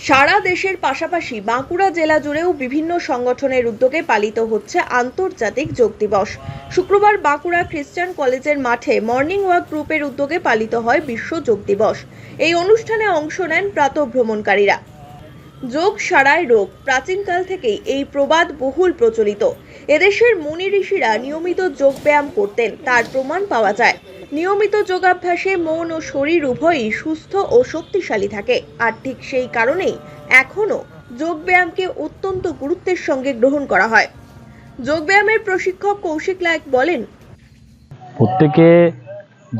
সারা দেশের পাশাপাশি বাঁকুড়া জেলা জুড়েও বিভিন্ন সংগঠনের উদ্যোগে পালিত হচ্ছে আন্তর্জাতিক যোগ দিবস। শুক্রবার বাঁকুড়া খ্রিস্টান কলেজের মাঠে মর্নিং ওয়াক গ্রুপের উদ্যোগে পালিত হয় বিশ্ব যোগ দিবস। এই অনুষ্ঠানে অংশ নেন প্রাতভ্রমণকারীরা যোগ সারায় রোগ, প্রাচীনকাল থেকেই এই প্রবাদ বহুল প্রচলিত। এদেশের মুনি ঋষিরা নিয়মিত যোগ ব্যায়াম করতেন, তার প্রমাণ পাওয়া যায়। নিয়মিত যোগাভ্যাসে মন ও শরীর উভয়ই সুস্থ ও শক্তিশালী থাকে। আর ঠিক সেই কারণেই এখনও যোগব্যায়ামকে অত্যন্ত গুরুত্বের সঙ্গে গ্রহণ করা হয়। যোগব্যায়ামের প্রশিক্ষক কৌশিক লায়ক বলেন, প্রত্যেকে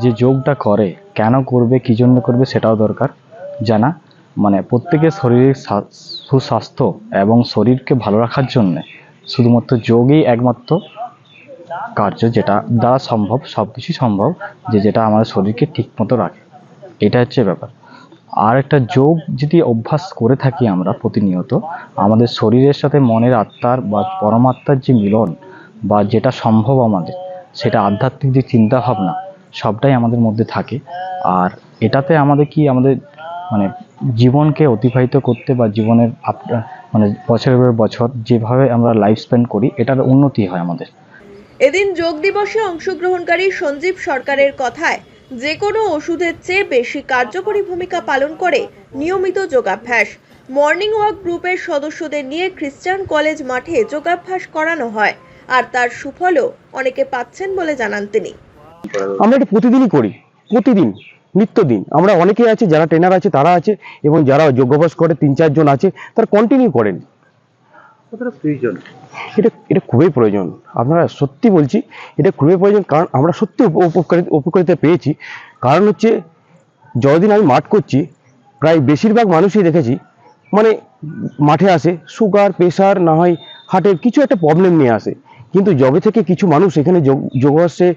যে যোগটা করে, কেন করবে, কী জন্য করবে সেটাও দরকার। জানা মানে প্রত্যেকের শরীরের সুস্বাস্থ্য এবং শরীরকে ভালো রাখার জন্য শুধুমাত্র যোগই একমাত্র কার্য যেটা দ্বারা সম্ভব সব কিছুই সম্ভব, যে যেটা আমাদের শরীরকে ঠিকমতো রাখে। এটা হচ্ছে ব্যাপার। আর একটা যোগ যদি অভ্যাস করে থাকি আমরা প্রতিনিয়ত, আমাদের শরীরের সাথে মনের আত্মার বা পরমাত্মার যে মিলন বা যেটা সম্ভব আমাদের, সেটা আধ্যাত্মিক যে চিন্তা ভাবনা সবটাই আমাদের মধ্যে থাকে। আর এটাতে আমাদের কি, আমাদের মানে জীবনকে অতিবাহিত করতে বা জীবনের মানে বছরের পর বছর যেভাবে আমরা লাইফ স্পেন্ড করি, এটার উন্নতি হয় আমাদের। এদিন যোগ দিবসে অংশগ্রহণকারী সঞ্জীব সরকারের কথায় যে কোনো ওষুধের চেয়ে বেশি কার্যকরী ভূমিকা পালন করে নিয়মিত যোগাভ্যাস। মর্নিং ওয়াক গ্রুপের সদস্যদের নিয়ে খ্রিস্টান কলেজ মাঠে যোগাভ্যাস করানো হয়। আর তার সুফলও অনেকে পাচ্ছেন বলে জানান তিনি। আমরা এটা প্রতিদিনই করি। প্রতিদিন, নিত্যদিন। আমরা অনেকেই আছে, যারা ট্রেনার আছে, তারা আছে এবং যারা যোগাভ্যাস করে, তিন চারজন আছে, তারা কন্টিনিউ করেন। এটা এটা খুবই প্রয়োজন। আপনারা সত্যি বলছি, এটা খুবই প্রয়োজন, কারণ আমরা সত্যি উপ- উপকারিতা উপকারিতা পেয়েছি। কারণ হচ্ছে, যতদিন আমি মাঠ করছি, প্রায় বেশিরভাগ মানুষই দেখেছি মানে মাঠে আসে সুগার প্রেশার না হয় হার্টের কিছু একটা প্রবলেম নিয়ে আসে। কিন্তু যবে থেকে কিছু মানুষ এখানে যোগ যোগাভ্যাসে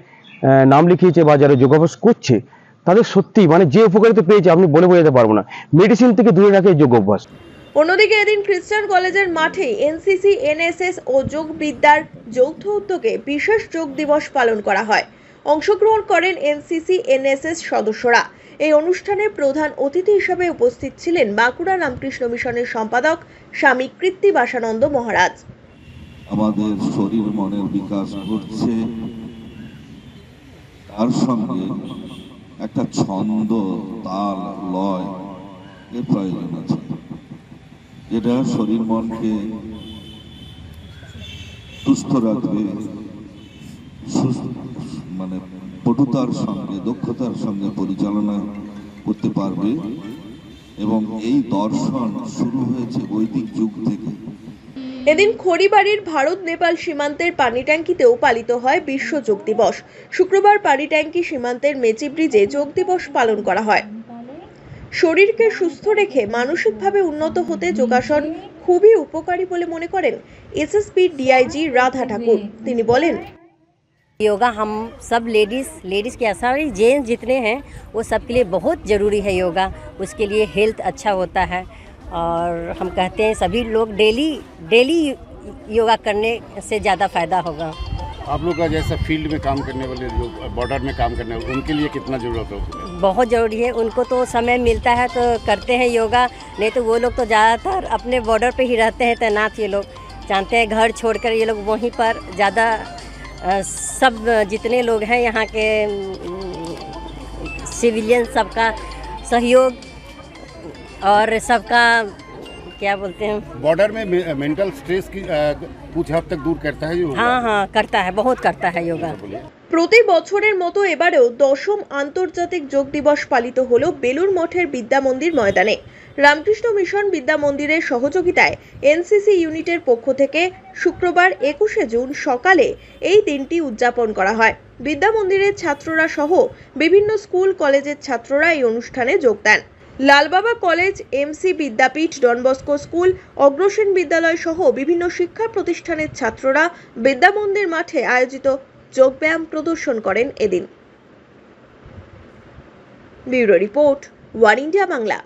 নাম লিখিয়েছে বা যারা যোগাভ্যাস করছে, তাদের সত্যি মানে যে উপকারিতা পেয়েছে আপনি বলে বোঝাতে পারব না। মেডিসিন থেকে দূরে রাখে এই যোগাভ্যাস অন্যদিকে এদিন খ্রিস্টান কলেজের মাঠে এনসিসি, এনএসএস ও যোগবিদ্যার যৌথ উদ্যোগে বিশেষ যোগ দিবস পালন করা হয়। অংশগ্রহণ করেন এনসিসি, এনএসএস সদস্যরা। এই অনুষ্ঠানে প্রধান অতিথি হিসেবে উপস্থিত ছিলেন বাঁকুড়া রামকৃষ্ণ মিশনের সম্পাদক স্বামী কৃত্তিবাসানন্দ মহারাজ। আমাদের শরীর মনের বিকাশ ঘটছে। তার সঙ্গে একটা ছন্দ, তাল, লয় এর প্রয়োজন আছে। যেটা শরীর, মনকে সুস্থ রাখবে মানে পটুতার সঙ্গে, দক্ষতার সঙ্গে পরিচালনা করতে পারবে। এবং এই দর্শন শুরু হয়েছে বৈদিক যুগ থেকে। এদিন খড়িবাড়ির ভারত নেপাল সীমান্তের পানি ট্যাঙ্কিতেও পালিত হয় বিশ্ব যোগ দিবস। শুক্রবার পানি ট্যাঙ্কি সীমান্তের মেচি ব্রিজে যোগ দিবস পালন করা হয়। শরীরকে সুস্থ রেখে মানসিকভাবে উন্নত হতে যোগাসন খুবই উপকারী বলে মনে করেন এসএসপি ডিআইজি রাধা ঠাকুর তিনি বলেন योगा हम सब लेडीज़ लेडीज़ के सारे जेंट्स जितने हैं वो सबके लिए बहुत ज़रूरी है योगा उसके लिए हेल्थ अच्छा होता है और हम कहते हैं सभी लोग डेली डेली योगा करने से ज़्यादा फ़ायदा होगा आप लोग का जैसा फील्ड में काम करने वाले जो बॉर्डर में काम करने वाले उनके लिए कितना ज़रूरत है बहुत ज़रूरी है। उनको तो समय मिलता है तो करते हैं योगा नहीं तो वो लोग तो ज़्यादातर अपने बॉर्डर पे ही रहते हैं तैनात ये लोग। जानते हैं घर छोड़कर ये लोग वहीं पर ज़्यादा सब जितने लोग हैं यहाँ के सिविलियन सबका सहयोग और सबका क्या बोलते हैं? बॉर्डर में मे- मेंटल स्ट्रेस की कुछ हद तक दूर करता है योगा? हाँ हाँ करता है बहुत करता है योगा। প্রতি বছরের মতো এবারেও দশম আন্তর্জাতিক যোগ দিবস পালিত হলো বেলুর মঠের বিদ্যা মন্দির ময়দানে। রামকৃষ্ণ মিশন বিদ্যা মন্দিরের সহযোগিতায় এনসিসি ইউনিটের পক্ষ থেকে শুক্রবার একুশে জুন সকালে এই দিনটি উদযাপন করা হয়। বিদ্যা মন্দিরের ছাত্ররা সহ বিভিন্ন স্কুল, কলেজের ছাত্ররা এই অনুষ্ঠানে যোগ দেন। Lalbaba college, MC Vidyapith, Don Bosco school, Agrasen Vidyalaya সহ বিভিন্ন শিক্ষা প্রতিষ্ঠানের ছাত্ররা বিদ্যা মন্দির মাঠে আয়োজিত যোগব্যায়াম প্রদর্শন করেন এদিন। Bureau report one India Bangla.